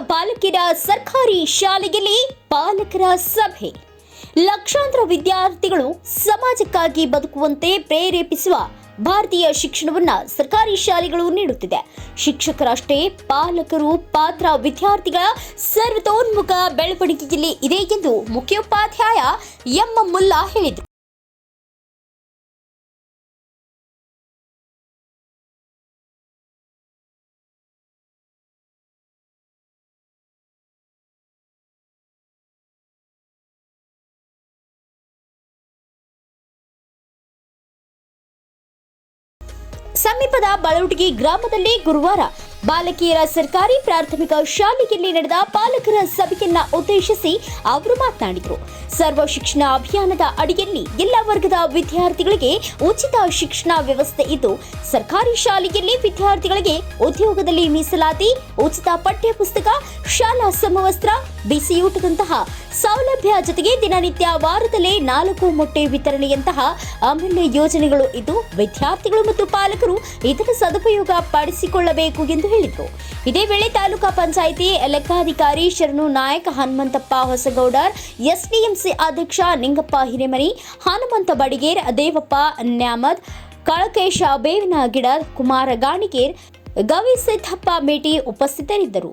ಬಾಲಕಿಯರ ಸರ್ಕಾರಿ ಶಾಲೆಯಲ್ಲಿ ಪಾಲಕರ ಸಭೆ. ಲಕ್ಷಾಂತರ ವಿದ್ಯಾರ್ಥಿಗಳು ಸಮಾಜಕ್ಕಾಗಿ ಬದುಕುವಂತೆ ಪ್ರೇರೇಪಿಸುವ ಭಾರತೀಯ ಶಿಕ್ಷಣವನ್ನ ಸರ್ಕಾರಿ ಶಾಲೆಗಳು ನೀಡುತ್ತಿದೆ. ಶಿಕ್ಷಕರಷ್ಟೇ ಪಾಲಕರು ಪಾತ್ರ ವಿದ್ಯಾರ್ಥಿಗಳ ಸರ್ವತೋನ್ಮುಖ ಬೆಳವಣಿಗೆಯಲ್ಲಿ ಇದೆ ಎಂದು ಮುಖ್ಯೋಪಾಧ್ಯಾಯ ಎಂ ಮುಲ್ಲಾ ಹೇಳಿದರು. ಸಮೀಪದ ಬಳವಟಗಿ ಗ್ರಾಮದಲ್ಲಿ ಗುರುವಾರ ಬಾಲಕಿಯರ ಸರ್ಕಾರಿ ಪ್ರಾಥಮಿಕ ಶಾಲೆಯಲ್ಲಿ ನಡೆದ ಪಾಲಕರ ಸಭೆಯನ್ನ ಉದ್ದೇಶಿಸಿ ಅವರು ಮಾತನಾಡಿದರು. ಸರ್ವ ಶಿಕ್ಷಣ ಅಭಿಯಾನದ ಅಡಿಯಲ್ಲಿ ಎಲ್ಲ ವರ್ಗದ ವಿದ್ಯಾರ್ಥಿಗಳಿಗೆ ಉಚಿತ ಶಿಕ್ಷಣ ವ್ಯವಸ್ಥೆ ಇದ್ದು, ಸರ್ಕಾರಿ ಶಾಲೆಯಲ್ಲಿ ವಿದ್ಯಾರ್ಥಿಗಳಿಗೆ ಉದ್ಯೋಗದಲ್ಲಿ ಮೀಸಲಾತಿ, ಉಚಿತ ಪಠ್ಯ ಪುಸ್ತಕ ಶಾಲಾ ಸಮವಸ್ತ್ರ, ಬಿಸಿಯೂಟದಂತಹ ಸೌಲಭ್ಯ ಜೊತೆಗೆ ದಿನನಿತ್ಯ ವಾರದಲ್ಲೇ ನಾಲ್ಕು ಮೊಟ್ಟೆ ವಿತರಣೆಯಂತಹ ಅಮೂಲ್ಯ ಯೋಜನೆಗಳು ಇದ್ದು, ವಿದ್ಯಾರ್ಥಿಗಳು ಮತ್ತು ಪಾಲಕರು ಇದರ ಸದುಪಯೋಗ ಪಡಿಸಿಕೊಳ್ಳಬೇಕು ಎಂದು ಹೇಳಿದರು ಇದೇ ವೇಳೆ ತಾಲೂಕಾ ಪಂಚಾಯಿತಿ ಲೆಕ್ಕಾಧಿಕಾರಿ ಶರಣು ನಾಯಕ್, ಹನುಮಂತಪ್ಪ ಹೊಸಗೌಡರ್, ಎಸ್ಡಿಎಂಸಿ ಅಧ್ಯಕ್ಷ ನಿಂಗಪ್ಪ ಹಿರೇಮನಿ ಹನುಮಂತ ಬಡಿಗೇರ್, ದೇವಪ್ಪ ನ್ಯಾಮದ್ ಕಳಕೇಶ ಬೇವಿನ ಗಿಡ ಕುಮಾರ ಗಾಣಿಗೇರ್, ಗವಿ ಸಿದ್ದಪ್ಪ ಮೇಟಿ ಉಪಸ್ಥಿತರಿದ್ದರು.